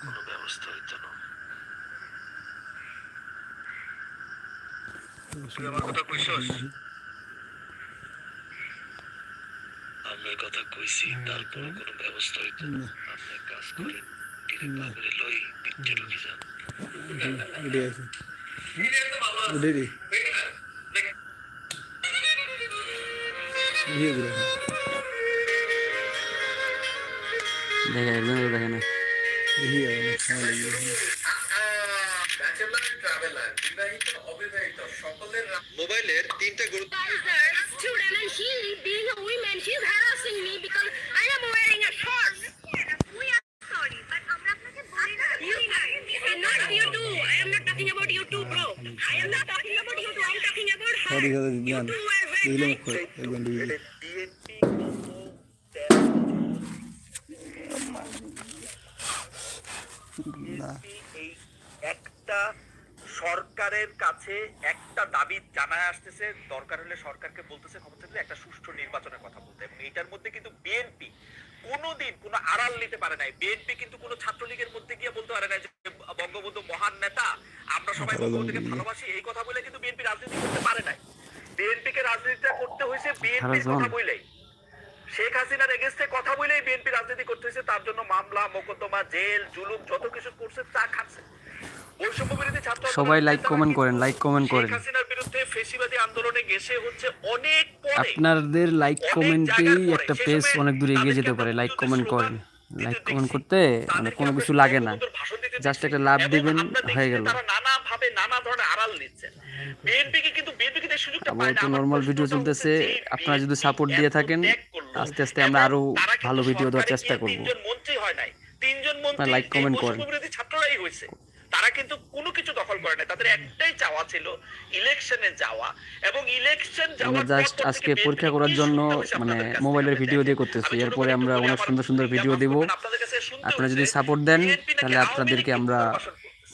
কোনো ব্যবস্থা হইতো না তুই আমার কথা কইছস আমি কথা কইছি তারপর কোনো ব্যবস্থা হইতো না আপনি কাজ করেন ডিরেক্ট বাবুরে লই পিকচার ঢুকে যান উঠে আছে উঠে রে ইয়ে ঘুরে ইয়ে অনেক সময় লেগে। মোবাইলের তিনটা গুরুত্ব is a student and একটা সরকারের কাছে একটা দাবি জানায় আসতেছে দরকার হলে সরকারকে বলতেছে ক্ষমতা থাকলে একটা সুষ্ঠু নির্বাচনের কথা বলতে। এবং এটার মধ্যে কিন্তু বিএনপি কোনোদিন কোনো আড়াল নিতে পারে নাই। বিএনপি কিন্তু কোনো ছাত্রলীগের মধ্যে গিয়ে বলতে পারে না যে বঙ্গবন্ধু মহান নেতা আমরা সবাই বঙ্গবন্ধুকে ভালোবাসি এই কথা বলে কিন্তু বিএনপি রাজনীতি করতে পারে নাই। বিএনপি কে রাজনীতিটা করতে হয়েছে বিএনপির কথা বলেই। শেখ হাসিনার এগেস্টে কথা বলেই বিএনপি রাজনীতি করতে হয়েছে তার জন্য মামলা মোকদ্দমা জেল জুলুম যত কিছু করছে তা খাচ্ছে। সবাই লাইক কমেন্ট করেন, লাইক কমেন্ট করেন। আপনাদের লাইক কমেন্টেই একটা পেজ অনেক দূরে এগিয়ে যেতে পারে লাইক কমেন্ট করেন। লাইক কমেন্ট করতে মানে কোনো কিছু লাগে না। জাস্ট একটা লাভ দিবেন হয়ে গেল। আবার তো নর্মাল ভিডিও চলতেছে আপনারা যদি সাপোর্ট দিয়ে থাকেন আস্তে আস্তে আমরা আরও ভালো ভিডিও দেওয়ার চেষ্টা করব। তিনজন মন্ত্রী হয় তারা কিন্তু কোনো কিছু দখল করে নাই। তাদের একটাই চাওয়া ছিল ইলেকশনে যাওয়া এবং ইলেকশন যাওয়ার জাস্ট আজকে পরীক্ষা করার জন্য মানে? মোবাইলের ভিডিও দিয়ে করতেছি এরপরে আমরা অনেক সুন্দর সুন্দর ভিডিও দেব। আপনারা যদি সাপোর্ট দেন তাহলে আপনাদেরকে আমরা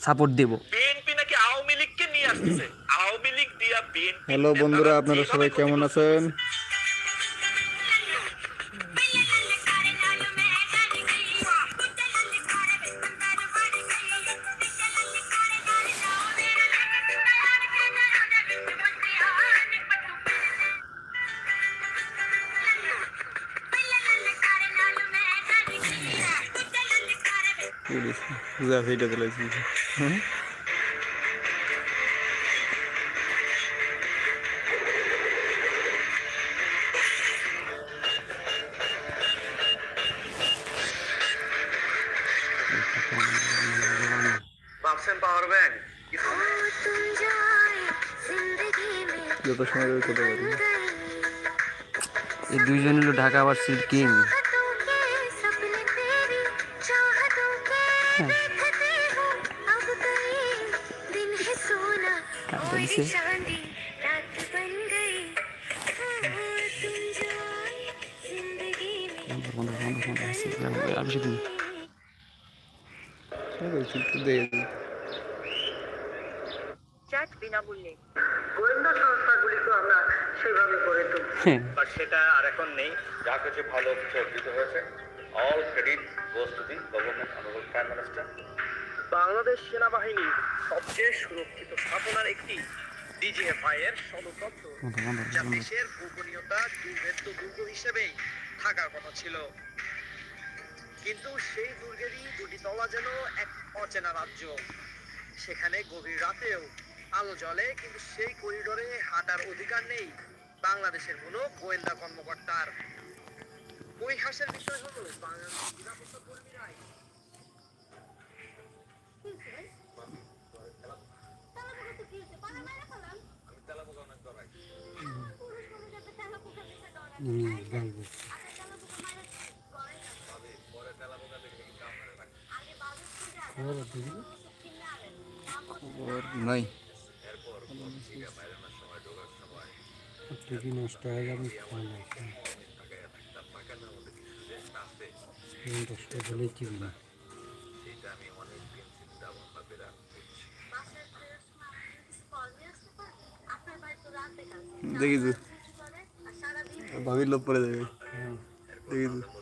সাপোর্ট দেব। বিএনপি নাকি আওয়ামী লীগকে নিয়ে আসতেছে? আওয়ামী লীগ দিয়া বিএনপি হ্যালো বন্ধুরা আপনারা সবাই কেমন আছেন? যা সেইটা চলেছি যত সময় কথা বলি এই দুইজন হলো ঢাকা আবার সিট কিং। বিনামূল্যে। গোয়েন্দা সংস্থাগুলিকে আমরা সেভাবে গড়ে তুলছি। হ্যাঁ। সেটা আর এখন নেই। যা কিছু ভালো কিছু অর্জিত হয়েছে। বাংলাদেশ সেনাবাহিনী সবচেয়ে সুরক্ষিত স্থাপনার একটি ডিজিএফআই এর যা দেশের গোপনীয়তা, দুর্ভেদ্য দুর্গ থাকার কথা ছিল। কিন্তু সেই দুর্গেরই দুটি তলা যেন এক অচেনা রাজ্য। সেখানে গভীর রাতেও আলো জ্বলে, কিন্তু সেই করিডোরে হাঁটার অধিকার নেই বাংলাদেশের কোনো গোয়েন্দা কর্মকর্তার। পরিহাসের বিষয় হলো নিরাপত্তা কর্মীরাই। নাই। টিভি নষ্ট হয়ে যাবে দশটা বলেই টিভি না। দেখিস। ভাবির লোভ পড়ে যাবে। দেখিস।